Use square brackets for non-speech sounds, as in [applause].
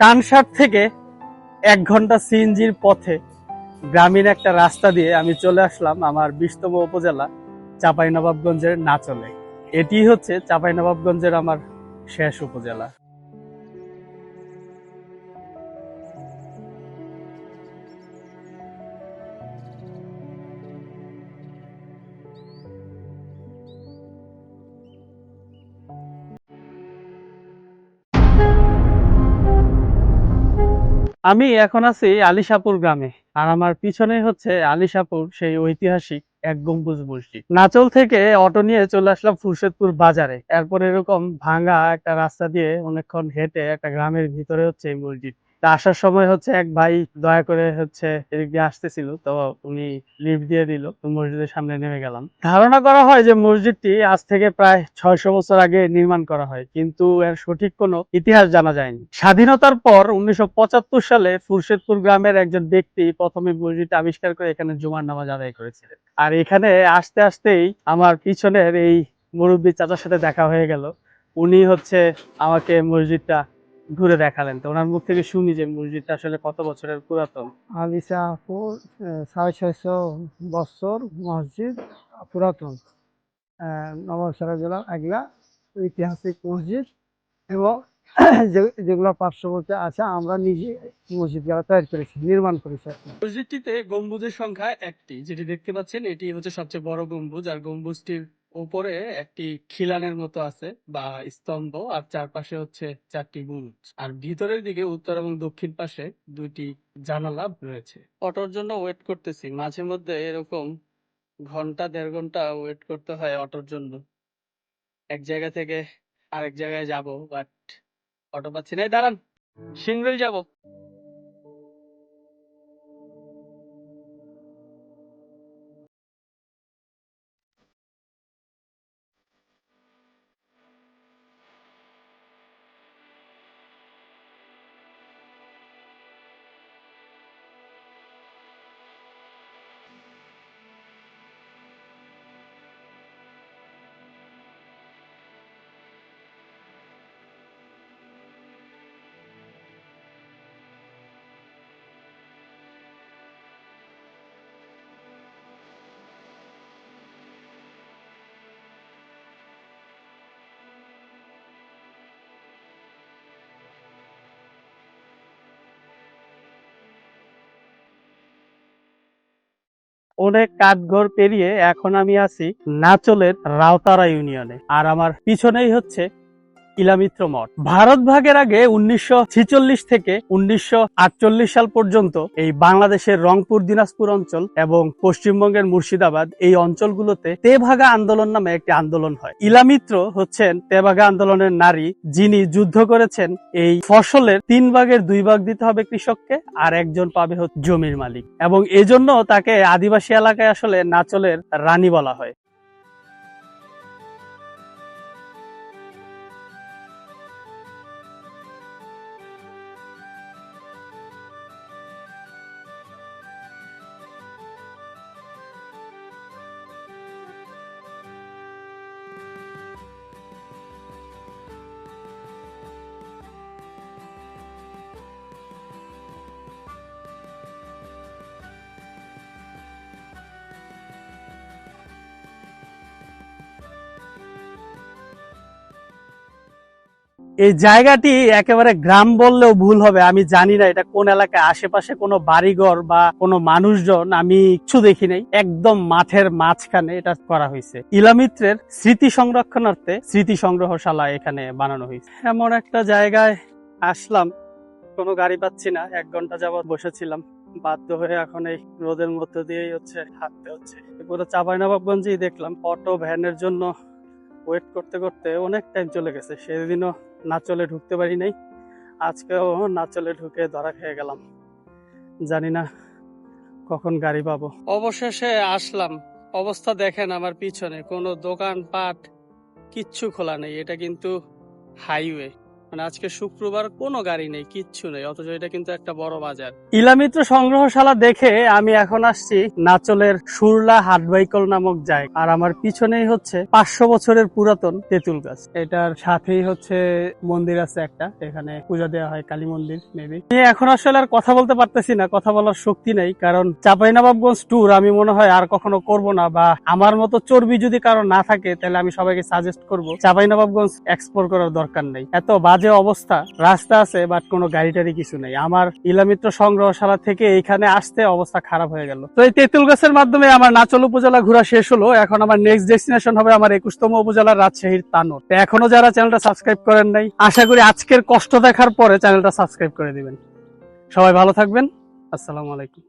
কানসার থেকে এক ঘণ্টা সিএনজির পথে গ্রামীণ একটা রাস্তা দিয়ে আমি চলে আসলাম আমার বিশতম উপজেলা চাঁপাইনবাবগঞ্জের নাচলে। এটি হচ্ছে চাঁপাইনবাবগঞ্জের আমার শেষ উপজেলা। আমি এখন আছি আলিশাপুর গ্রামে, আর আমার পিছনে হচ্ছে আলিশাপুর, সেই ঐতিহাসিক এক গম্বুজ মসজিদ। নাচল থেকে অটো নিয়ে চলে আসলাম ফুরশেদপুর বাজারে। এরপর এরকম ভাঙা একটা রাস্তা দিয়ে অনেকক্ষণ হেঁটে একটা গ্রামের ভিতরে হচ্ছে এই মসজিদ। তা আসার সময় হচ্ছে এক ভাই দয়া করে হচ্ছে এদিক দিয়ে আসতেছিল, তো উনি লিফট দিয়ে দিল মসজিদের সামনে নেমে গেলাম। ধারণা করা হয় যে মসজিদটি আজ থেকে প্রায় ছয়শো বছর আগে নির্মাণ করা হয়, কিন্তু এর সঠিক কোনো ইতিহাস জানা যায়নি। স্বাধীনতার পর উনিশশো পঁচাত্তর সালে ফুরশেদপুর গ্রামের একজন ব্যক্তি প্রথমে মসজিদ আবিষ্কার করে এখানে জুমার নামাজ আদায় করেছিলেন। আর এখানে আসতে আসতেই আমার পিছনের এই মুরব্বী চাচার সাথে দেখা হয়ে গেল। উনি হচ্ছে আমাকে মসজিদটা ঘুরে দেখালেন? তো ওনার মুখ থেকে শুনি যে মসজিদটা আসলে কত বছরের পুরাতন? আলিশাপুর আহ, সাড়ে ছয়শো বছর মসজিদ পুরাতন। আহ, নবাব সিরাজুল্লাহ এগুলা ঐতিহাসিক মসজিদ এবং [clears throat] যে- যেগুলো পার্শ্ববর্তী আছে আমরা নিজে মসজিদ মসজিদগুলো তৈরি করেছি নির্মাণ করেছি মসজিদটিতে গম্বুজের সংখ্যা একটি যেটি দেখতে পাচ্ছেন এটি হচ্ছে সবচেয়ে বড় গম্বুজ আর গম্বুজটির উপরে একটি খিলানের মতো আছে বা স্তম্ভ, আর চারপাশে হচ্ছে চারটি বুরুজ আর ভিতরের দিকে উত্তর এবং দক্ষিণ পাশে দুইটি জানালা রয়েছে। অটোর জন্য ওয়েট করতেছি। মাঝে মধ্যে এরকম ঘণ্টা, দেড় ঘণ্টা ওয়েট করতে হয় অটোর জন্য। এক জায়গা থেকে আরেক জায়গায় যাব, বাট অটো পাচ্ছি না। দাঁড়ান শীঘ্রই যাব। অনেক কাঠঘর পেরিয়ে এখন আমি আছি নাচলের রাউতারা ইউনিয়নে। আর আমার পিছনেই হচ্ছে ইলামিত্র মঠ। ভারত ভাগের আগে উনিশশো ছেচল্লিশ থেকে উনিশশো আটচল্লিশ সাল পর্যন্ত এই বাংলাদেশের রংপুর, দিনাজপুর অঞ্চল এবং পশ্চিমবঙ্গের মুর্শিদাবাদ এই অঞ্চলগুলোতে তেভাগা আন্দোলন নামে একটি আন্দোলন হয়। ইলামিত্র হচ্ছেন তেভাগা আন্দোলনের নারী যিনি যুদ্ধ করেছেন এই ফসলের তিন ভাগের দুই ভাগ দিতে হবে কৃষককে আর একজন পাবে জমির মালিক। এবং এজন্য তাকে আদিবাসী এলাকায় আসলে নাচলের রানী বলা হয়। এই জায়গাটি একেবারে গ্রাম বললেও ভুল হবে, আমি জানি না এটা কোন এলাকায়, আশেপাশে কোনো বাড়িঘর বা কোনো মানুষজন আমি কিচ্ছু দেখি নাই, একদম মাঠের মাঝখানে এটা করা হয়েছে। ইলামিত্রের স্মৃতি সংরক্ষণার্থে স্মৃতি সংগ্রহশালা এখানে বানানো হয়েছে। এমন একটা জায়গায় আসলাম, কোনো গাড়ি পাচ্ছি না, এক ঘণ্টা যাবত বসেছিলাম, বাধ্য হয়ে এখন এই রোদের মধ্যে দিয়েই হচ্ছে হাঁটতে হচ্ছে। পুরো চাঁপাইনবাবগঞ্জেই দেখলাম, অটো, ভ্যানের জন্য ওয়েট করতে করতে অনেক টাইম চলে গেছে, সেদিনও নাচলে ঢুকতে পারি নাই। আজকেও না চলে ঢুকে ধরা খেয়ে গেলাম। জানি না কখন গাড়ি পাবো। অবশেষে আসলাম। অবস্থা দেখেন আমার পিছনে। কোনো দোকান পাট কিচ্ছু খোলা নেই। এটা কিন্তু হাইওয়ে মানে আজকে শুক্রবার কোনো গাড়ি নেই, কিচ্ছু নেই, অথচ এটা কিন্তু একটা বড় বাজার। ইলামিত্র সংগ্রহশালা দেখে আমি এখন আসছি নাচলের সুরলা নামক জায়গা আর আমার পিছনেই হচ্ছে পাঁচশো বছরের পুরাতন তেঁতুল গাছ। এটার সাথেই হচ্ছে মন্দির আছে একটা, এখানে দেওয়া হয় কালী মন্দির মেবি এখন আসলে আর কথা বলতে পারতেছি না, কথা বলার শক্তি নেই, কারণ চাঁপাইনবাবগঞ্জ ট্যুর আমি মনে হয় আর কখনো করব না, বা আমার মতো চর্বি যদি কারও না থাকে, তাহলে আমি সবাইকে সাজেস্ট করব, চাঁপাইনবাবগঞ্জ এক্সপ্লোর করার দরকার নেই। এত বাজে অবস্থা। রাস্তা আছে বাট কোনো গাড়ি টাড়ি কিছু নেই। আমার ইলামিত্র সংগ্রহশালা থেকে এইখানে আসতে অবস্থা খারাপ হয়ে গেল। তো এই তেঁতুল গাছের মাধ্যমে আমার নাচল উপজেলা ঘোরা শেষ হলো। এখন আমার নেক্সট ডেস্টিনেশন হবে আমার একুশতম উপজেলার রাজশাহীর তানোর। তো এখনও যারা চ্যানেলটা সাবস্ক্রাইব করেন নাই, আশা করি আজকের কষ্ট দেখার পরে চ্যানেলটা সাবস্ক্রাইব করে দিবেন। সবাই ভালো থাকবেন। আসসালামু আলাইকুম।